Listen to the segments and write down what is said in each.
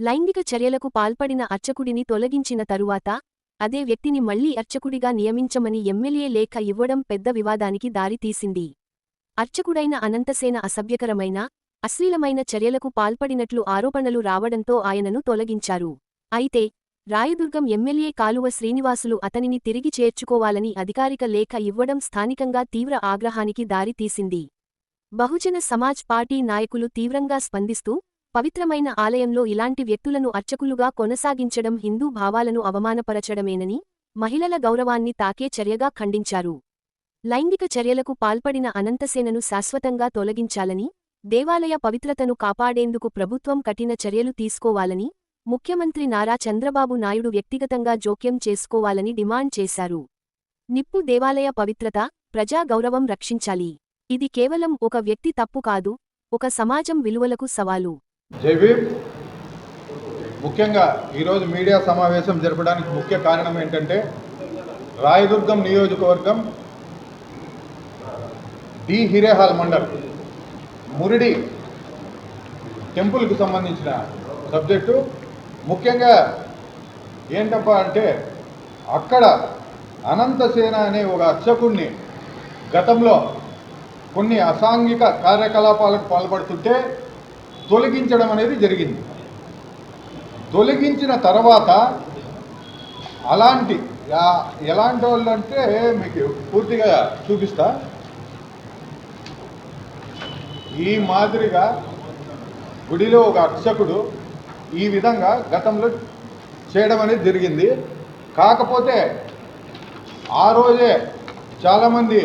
లైంగిక చర్యలకు పాల్పడిన అర్చకుడిని తొలగించిన తరువాత అదే వ్యక్తిని మళ్ళీ అర్చకుడిగా నియమించమని ఎమ్మెల్యే లేఖ ఇవ్వడం పెద్ద వివాదానికి దారితీసింది అర్చకుడైన అనంతసేన అసభ్యకరమైన అశ్లీలమైన చర్యలకు పాల్పడినట్లు ఆరోపణలు రావడంతో ఆయనను తొలగించారు. అయితే రాయదుర్గం ఎమ్మెల్యే కాలువ శ్రీనివాసులు అతనిని తిరిగి చేర్చుకోవాలని అధికారిక లేఖ ఇవ్వడం స్థానికంగా తీవ్ర ఆగ్రహానికి దారితీసింది బహుజన సమాజ్ పార్టీ నాయకులు తీవ్రంగా స్పందిస్తూ పవిత్రమైన ఆలయంలో ఇలాంటి వ్యక్తులను అర్చకులుగా కొనసాగించడం హిందూ భావాలను అవమానపరచడమేనని మహిళల గౌరవాన్ని తాకే చర్యగా ఖండించారు. లైంగిక చర్యలకు పాల్పడిన అనంతసేనను శాశ్వతంగా తొలగించాలని దేవాలయ పవిత్రతను కాపాడేందుకు ప్రభుత్వం కఠిన చర్యలు తీసుకోవాలని ముఖ్యమంత్రి నారా చంద్రబాబు నాయుడు వ్యక్తిగతంగా జోక్యం చేసుకోవాలని డిమాండ్ చేశారు. నిప్పు దేవాలయ పవిత్రత ప్రజా గౌరవం రక్షించాలి. ఇది కేవలం ఒక వ్యక్తి తప్పు కాదు ఒక సమాజం విలువలకు సవాలు. జైవీర్ ముఖ్యంగా ఈరోజు మీడియా సమావేశం జరపడానికి ముఖ్య కారణం ఏంటంటే రాయదుర్గం నియోజకవర్గం డి హిరేహాల్ మండల్ మురిడి టెంపుల్కి సంబంధించిన సబ్జెక్టు. ముఖ్యంగా ఏంటప్ప అంటే అక్కడ అనంతసేన అనే ఒక అర్చకుడిని గతంలో కొన్ని అసాంఘిక కార్యకలాపాలకు పాల్పడుతుంటే తొలగించడం అనేది జరిగింది. తొలగించిన తర్వాత అలాంటి ఎలాంటి వాళ్ళు అంటే మీకు పూర్తిగా చూపిస్తా. ఈ మాదిరిగా గుడిలో ఒక అర్చకుడు ఈ విధంగా గతంలో చేయడం అనేది జరిగింది. కాకపోతే ఆ రోజే చాలామంది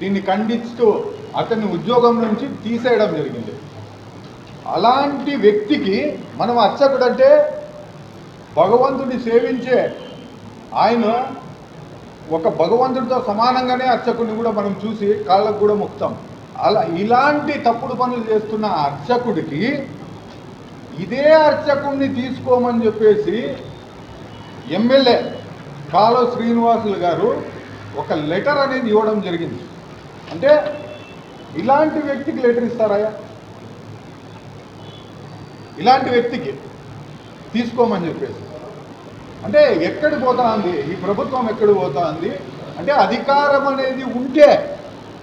దీన్ని ఖండిస్తూ అతన్ని ఉద్యోగం నుంచి తీసేయడం జరిగింది. అలాంటి వ్యక్తికి మనం అర్చకుడంటే భగవంతుడిని సేవించే ఆయన ఒక భగవంతుడితో సమానంగానే అర్చకుడిని కూడా మనం చూసి కాళ్ళకు కూడా మొక్తాం అలా ఇలాంటి తప్పుడు పనులు చేస్తున్న అర్చకుడికి ఇదే అర్చకుడిని తీసుకోమని చెప్పేసి ఎమ్మెల్యే కాలో శ్రీనివాసులు గారు ఒక లెటర్ అనేది ఇవ్వడం జరిగింది. అంటే ఇలాంటి వ్యక్తికి లెటర్ ఇస్తారాయా ఇలాంటి వ్యక్తికి తీసుకోమని చెప్పేసి. అంటే ఎక్కడ పోతా ఉంది ఈ ప్రభుత్వం ఎక్కడ పోతా ఉంది అంటే అధికారం అనేది ఉంటే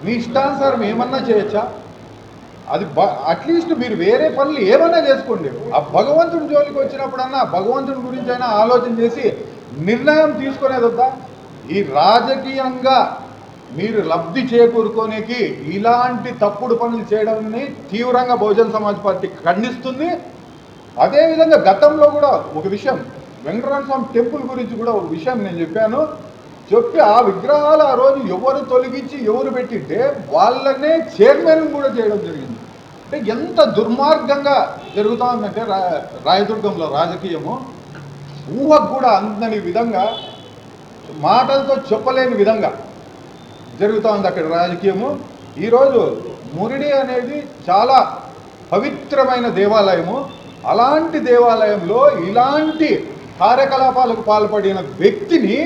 మీ ఇష్టానుసారం ఏమన్నా చేయొచ్చా? అది బ అట్లీస్ట్ మీరు వేరే పనులు ఏమన్నా చేసుకోండి. ఆ భగవంతుడి జోలికి వచ్చినప్పుడన్నా భగవంతుడి గురించి అయినా ఆలోచన చేసి నిర్ణయం తీసుకునేది వద్దా? ఈ రాజకీయంగా మీరు లబ్ధి చేకూరుకోనికి ఇలాంటి తప్పుడు పనులు చేయడాన్ని తీవ్రంగా బహుజన సమాజ్ పార్టీ ఖండిస్తుంది. అదేవిధంగా గతంలో కూడా ఒక విషయం వెంకటరమణ స్వామి టెంపుల్ గురించి కూడా ఒక విషయం నేను చెప్పాను. చెప్పి ఆ విగ్రహాలు ఆ రోజు ఎవరు తొలగించి ఎవరు పెట్టింటే వాళ్ళనే చైర్మన్ కూడా చేయడం జరిగింది. అంటే ఎంత దుర్మార్గంగా జరుగుతా ఉందంటే రాయదుర్గంలో రాజకీయము. ఊహకు కూడా అందని విధంగా మాటలతో చెప్పలేని విధంగా జరుగుతూ ఉంది అక్కడ రాజకీయము. ఈరోజు మురిడి అనేది చాలా పవిత్రమైన దేవాలయము. అలాంటి దేవాలయంలో ఇలాంటి కార్యకలాపాలకు పాల్పడిన వ్యక్తిని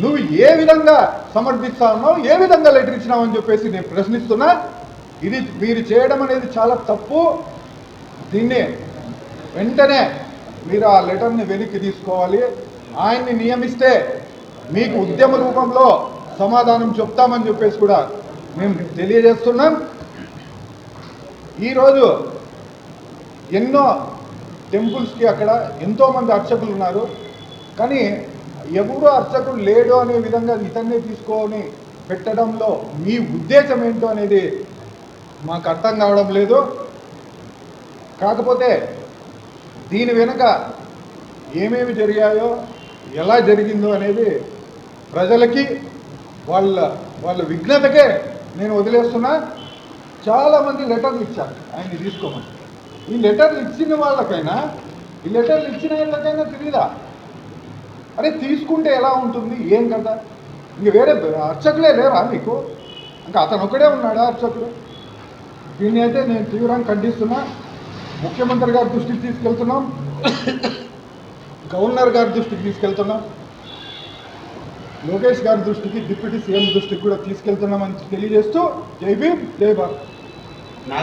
నువ్వు ఏ విధంగా సమర్థిస్తా ఏ విధంగా లెటర్ ఇచ్చినావు అని చెప్పేసి నేను ప్రశ్నిస్తున్నా. ఇది మీరు చేయడం అనేది చాలా తప్పు. దీన్ని వెంటనే మీరు ఆ లెటర్ని వెనక్కి తీసుకోవాలి. ఆయన్ని నియమిస్తే మీకు ఉద్యమ రూపంలో సమాధానం చెప్తామని చెప్పేసి కూడా మేము తెలియజేస్తున్నాం. ఈరోజు ఎన్నో టెంపుల్స్కి అక్కడ ఎంతోమంది అర్చకులు ఉన్నారు. కానీ ఎవరు అర్చకుడు లేడు అనే విధంగా ఇతన్నే తీసుకొని పెట్టడంలో మీ ఉద్దేశం ఏంటో అనేది మాకు అర్థం కావడం లేదు. కాకపోతే దీని వెనుక ఏమేమి జరిగాయో ఎలా జరిగిందో అనేది ప్రజలకి వాళ్ళ వాళ్ళ విఘ్నతకే నేను వదిలేస్తున్నా. చాలామంది లెటర్లు ఇచ్చారు. ఆయన్ని తీసుకోమని. ఈ లెటర్లు ఇచ్చిన వాళ్ళకైనా ఈ లెటర్లు ఇచ్చిన వాళ్ళకైనా తెలియదా అరే తీసుకుంటే ఎలా ఉంటుంది? ఏం కదా ఇంక వేరే అర్చకులే లేరా మీకు? ఇంకా అతను ఒకడే ఉన్నాడా అర్చకుడు? దీన్ని అయితే నేను తీవ్రంగా ఖండిస్తున్నా. ముఖ్యమంత్రి గారి దృష్టికి తీసుకెళ్తున్నాం. గవర్నర్ గారి దృష్టికి తీసుకెళ్తున్నాం. లోకేష్ గారి దృష్టికి డిప్యూటీ సీఎం దృష్టికి కూడా తీసుకెళ్తున్నామని తెలియజేస్తూ జై భీమ్ జై భారత్. నా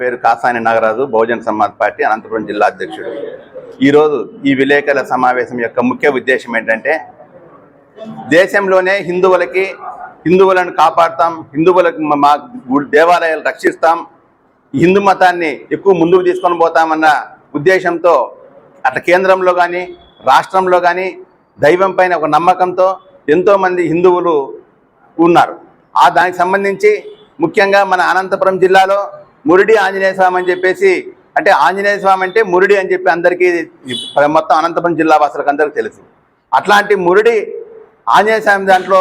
పేరు కాసాని నాగరాజు బహుజన్ సమాజ్ పార్టీ అనంతపురం జిల్లా అధ్యక్షుడు. ఈరోజు ఈ విలేకరుల సమావేశం యొక్క ముఖ్య ఉద్దేశం ఏంటంటే దేశంలోనే హిందువులకి హిందువులను కాపాడుతాం హిందువులకు మా- దేవాలయాలు రక్షిస్తాం హిందూ మతాన్ని ఎక్కువ ముందుకు తీసుకొని పోతామన్న ఉద్దేశంతో అట్లా కేంద్రంలో కానీ రాష్ట్రంలో కానీ దైవం పైన ఒక నమ్మకంతో ఎంతోమంది హిందువులు ఉన్నారు. ఆ దానికి సంబంధించి ముఖ్యంగా మన అనంతపురం జిల్లాలో మురిడి ఆంజనేయ స్వామి అని చెప్పేసి అంటే ఆంజనేయ స్వామి అంటే మురిడి అని చెప్పి అందరికీ మొత్తం అనంతపురం జిల్లా వాసులకు అందరికీ తెలుసు. అట్లాంటి మురిడి ఆంజనేయ స్వామి దాంట్లో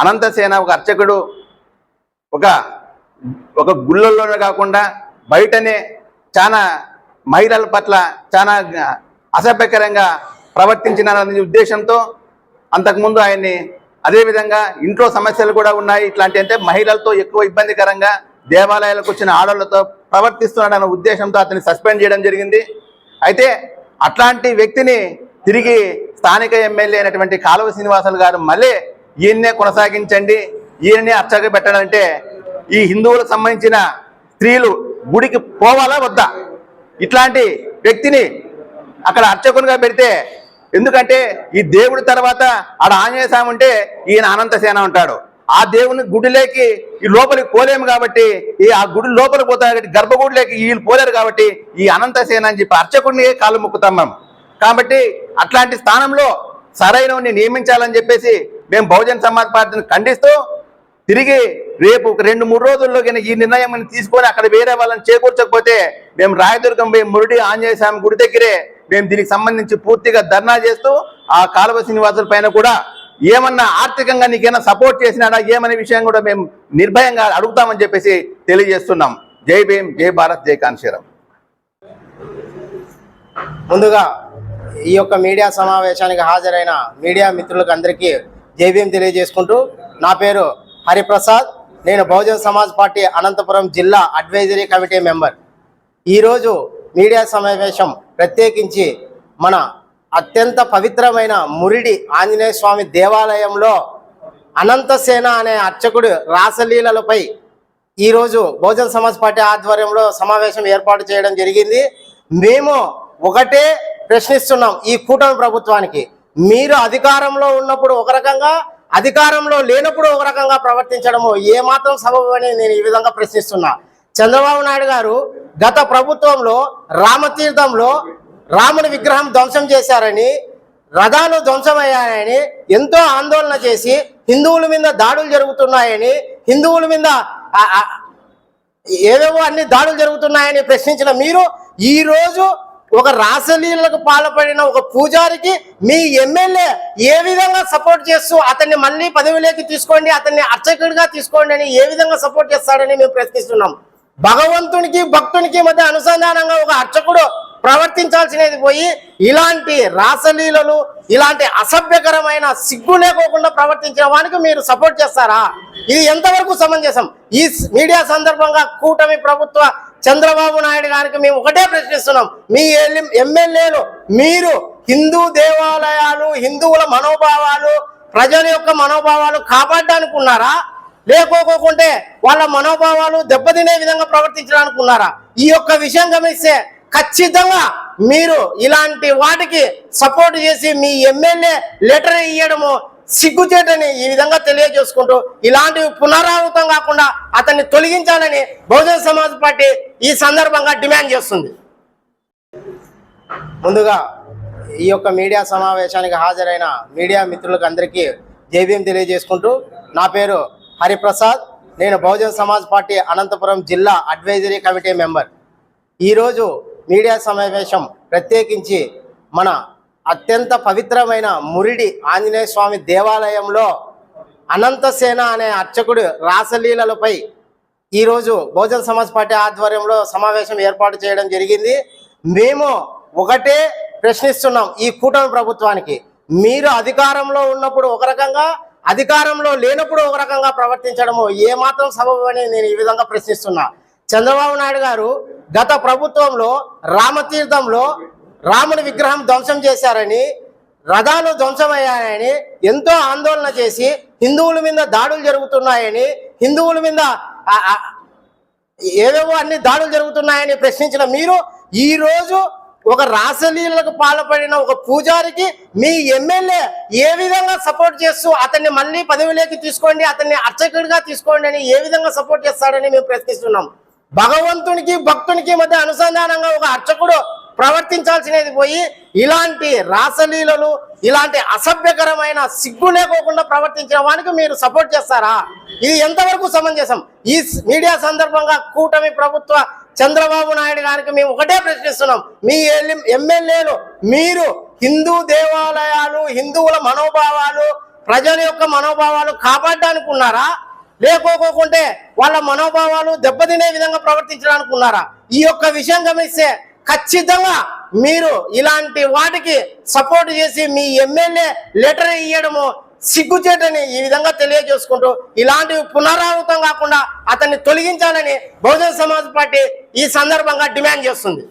అనంతసేన ఒక అర్చకుడు ఒక ఒక గుళ్ళల్లోనే కాకుండా బయటనే చాలా మహిళల పట్ల చాలా అసభ్యకరంగా ప్రవర్తించినారనే ఉద్దేశంతో అంతకుముందు ఆయన్ని అదేవిధంగా ఇంట్లో సమస్యలు కూడా ఉన్నాయి. ఇట్లాంటి అంటే మహిళలతో ఎక్కువ ఇబ్బందికరంగా దేవాలయాలకు వచ్చిన ఆడవాళ్ళతో ప్రవర్తిస్తున్నాడన్న ఉద్దేశంతో అతన్ని సస్పెండ్ చేయడం జరిగింది. అయితే అట్లాంటి వ్యక్తిని తిరిగి స్థానిక ఎమ్మెల్యే అయినటువంటి కాలువ శ్రీనివాసులు గారు మళ్ళీ ఈయన్నే కొనసాగించండి ఈయననే అర్చక పెట్టాలంటే ఈ హిందువులకు సంబంధించిన స్త్రీలు గుడికి పోవాలా వద్దా? ఇట్లాంటి వ్యక్తిని అక్కడ అర్చకునిగా పెడితే ఎందుకంటే ఈ దేవుడి తర్వాత ఆడ ఆంజనేయ స్వామి ఉంటే ఈయన అనంతసేన ఉంటాడు. ఆ దేవుని గుడిలోకి ఈ లోపలికి పోలేము కాబట్టి ఈ ఆ గుడి లోపలికి పోతారు కాబట్టి గర్భగుడిలోకి వీళ్ళు పోలేరు కాబట్టి ఈ అనంతసేన అని చెప్పి అర్చకుడిని కాళ్ళు మొక్కుతాం మేము. కాబట్టి అట్లాంటి స్థానంలో సరైనని నియమించాలని చెప్పేసి మేము బహుజన్ సమాజ్ పార్టీని ఖండిస్తూ తిరిగి రేపు ఒక రెండు మూడు రోజుల్లో కనుక ఈ నిర్ణయం తీసుకొని అక్కడ వేరే వాళ్ళని చేకూర్చకపోతే మేము రాయదుర్గం పోయి మురుడి ఆంజనేయ స్వామి గుడి దగ్గరే మేము దీనికి సంబంధించి పూర్తిగా ధర్నా చేస్తూ ఆ కాలువ శ్రీనివాసుల పైన కూడా ఏమన్నా ఆర్థికంగా నీకేమైనా సపోర్ట్ చేసినాడా? ఏమనే విషయం కూడా మేము నిర్భయంగా అడుగుతామని చెప్పేసి తెలియజేస్తున్నాం. జై భీమ్ జై భారత్ జై కాన్శీరం ముందుగా ఈ యొక్క మీడియా సమావేశానికి హాజరైన మీడియా మిత్రులకు అందరికీ జైభీం తెలియజేసుకుంటూ నా పేరు హరిప్రసాద్. నేను బహుజన్ సమాజ్ పార్టీ అనంతపురం జిల్లా అడ్వైజరీ కమిటీ మెంబర్. ఈరోజు మీడియా సమావేశం ప్రత్యేకించి మన అత్యంత పవిత్రమైన మురిడి ఆంజనేయ స్వామి దేవాలయంలో అనంతసేన అనే అర్చకుడు రాసలీలలపై ఈరోజు బహుజన్ సమాజ్ పార్టీ ఆధ్వర్యంలో సమావేశం ఏర్పాటు చేయడం జరిగింది. మేము ఒకటే ప్రశ్నిస్తున్నాం ఈ కూటమి ప్రభుత్వానికి. మీరు అధికారంలో ఉన్నప్పుడు ఒక రకంగా అధికారంలో లేనప్పుడు ఒక రకంగా ప్రవర్తించడము ఏమాత్రం సబబు అని నేను ఈ విధంగా ప్రశ్నిస్తున్నా. చంద్రబాబు నాయుడు గారు గత ప్రభుత్వంలో రామతీర్థంలో రాముని విగ్రహం ధ్వంసం చేశారని రథాలు ధ్వంసమయ్యాయని ఎంతో ఆందోళన చేసి హిందువుల మీద దాడులు జరుగుతున్నాయని హిందువుల మీద ఏవేవో అన్ని దాడులు జరుగుతున్నాయని ప్రశ్నించిన మీరు ఈరోజు ఒక రాసలీలకు పాల్పడిన ఒక పూజారికి మీ ఎమ్మెల్యే ఏ విధంగా సపోర్ట్ చేస్తూ అతన్ని మళ్ళీ పదవిలోకి తీసుకోండి అతన్ని అర్చకుడిగా తీసుకోండి అని ఏ విధంగా సపోర్ట్ చేస్తాడని మేము ప్రశ్నిస్తున్నాం. భగవంతునికి భక్తునికి మధ్య అనుసంధానంగా ఒక అర్చకుడు ప్రవర్తించాల్సినది పోయి ఇలాంటి రాసలీలలు ఇలాంటి అసభ్యకరమైన సిగ్గు లేకోకుండా ప్రవర్తించిన వానికి మీరు సపోర్ట్ చేస్తారా? ఇది ఎంతవరకు సమంజసం? ఈ మీడియా సందర్భంగా కూటమి ప్రభుత్వ చంద్రబాబు నాయుడు గారికి మేము ఒకటే ప్రశ్నిస్తున్నాం. మీ ఎల్లి- ఎమ్మెల్యేలు మీరు హిందూ దేవాలయాలు హిందువుల మనోభావాలు ప్రజల యొక్క మనోభావాలు కాపాడడానికి ఉన్నారా? లేకోకుంటే వాళ్ళ మనోభావాలు దెబ్బతినే విధంగా ప్రవర్తించడానికి ఉన్నారా? ఈ యొక్క విషయం గమనిస్తే ఖచ్చితంగా మీరు ఇలాంటి వాటికి సపోర్ట్ చేసి మీ ఎమ్మెల్యే లెటర్ ఇవ్వడము సిగ్గుచేటని ఈ విధంగా తెలియజేసుకుంటూ ఇలాంటివి పునరావృతం కాకుండా అతన్ని తొలగించాలని బహుజన సమాజ్ పార్టీ ఈ సందర్భంగా డిమాండ్ చేస్తుంది. ముందుగా ఈ యొక్క మీడియా సమావేశానికి హాజరైన మీడియా మిత్రులకు అందరికీ జైభీం తెలియజేసుకుంటూ నా పేరు హరిప్రసాద్. నేను బహుజన్ సమాజ్ పార్టీ అనంతపురం జిల్లా అడ్వైజరీ కమిటీ మెంబర్. ఈరోజు మీడియా సమావేశం ప్రత్యేకించి మన అత్యంత పవిత్రమైన మురిడి ఆంజనేయ స్వామి దేవాలయంలో అనంతసేన అనే అర్చకుడు రాసలీలలపై ఈరోజు బహుజన సమాజ్ పార్టీ ఆధ్వర్యంలో సమావేశం ఏర్పాటు చేయడం జరిగింది. మేము ఒకటే ప్రశ్నిస్తున్నాం ఈ కూటమి ప్రభుత్వానికి. మీరు అధికారంలో ఉన్నప్పుడు ఒక రకంగా అధికారంలో లేనప్పుడు ఒక రకంగా ప్రవర్తించడము. ఏమాత్రం సబబు అని నేను ఈ విధంగా ప్రశ్నిస్తున్నా. చంద్రబాబు నాయుడు గారు గత ప్రభుత్వంలో రామతీర్థంలో రాముని విగ్రహం ధ్వంసం చేశారని రథాలు ధ్వంసమయ్యాయని ఎంతో ఆందోళన చేసి హిందువుల మీద దాడులు జరుగుతున్నాయని హిందువుల మీద ఏవేవో అన్ని దాడులు జరుగుతున్నాయని ప్రశ్నించిన మీరు ఈరోజు ఒక రాసలీలకు పాల్పడిన ఒక పూజారికి మీ ఎమ్మెల్యే ఏ విధంగా సపోర్ట్ చేస్తూ అతన్ని మళ్ళీ పదవిలోకి తీసుకోండి అతన్ని అర్చకుడిగా తీసుకోండి అని ఏ విధంగా సపోర్ట్ చేస్తాడని మేము ప్రశ్నిస్తున్నాం. భగవంతునికి భక్తునికి మధ్య అనుసంధానంగా ఒక అర్చకుడు ప్రవర్తించాల్సినది పోయి ఇలాంటి రాసలీలలు ఇలాంటి అసభ్యకరమైన సిగ్గు లేకోకుండా ప్రవర్తించిన వానికి మీరు సపోర్ట్ చేస్తారా? ఇది ఎంతవరకు సమంజసం? ఈ మీడియా సందర్భంగా కూటమి ప్రభుత్వ చంద్రబాబు నాయుడు గారికి మేము ఒకటే ప్రశ్నిస్తున్నాం. మీ ఎమ్మెల్యేలు మీరు హిందూ దేవాలయాలు హిందువుల మనోభావాలు ప్రజల యొక్క మనోభావాలు కాపాడడానికి ఉన్నారా లేకోకుంటే వాళ్ళ మనోభావాలు దెబ్బతినే విధంగా ప్రవర్తించడానికి ఉన్నారా ఈ యొక్క విషయం గమనిస్తే ఖచ్చితంగా మీరు ఇలాంటి వాటికి సపోర్ట్ చేసి మీ ఎమ్మెల్యే లెటర్ ఇవ్వడము సిగ్గుచేటని ఈ విధంగా తెలియజేసుకుంటూ ఇలాంటివి పునరావృతం కాకుండా అతన్ని తొలగించాలని బహుజన సమాజ్ పార్టీ ఈ సందర్భంగా డిమాండ్ చేస్తుంది.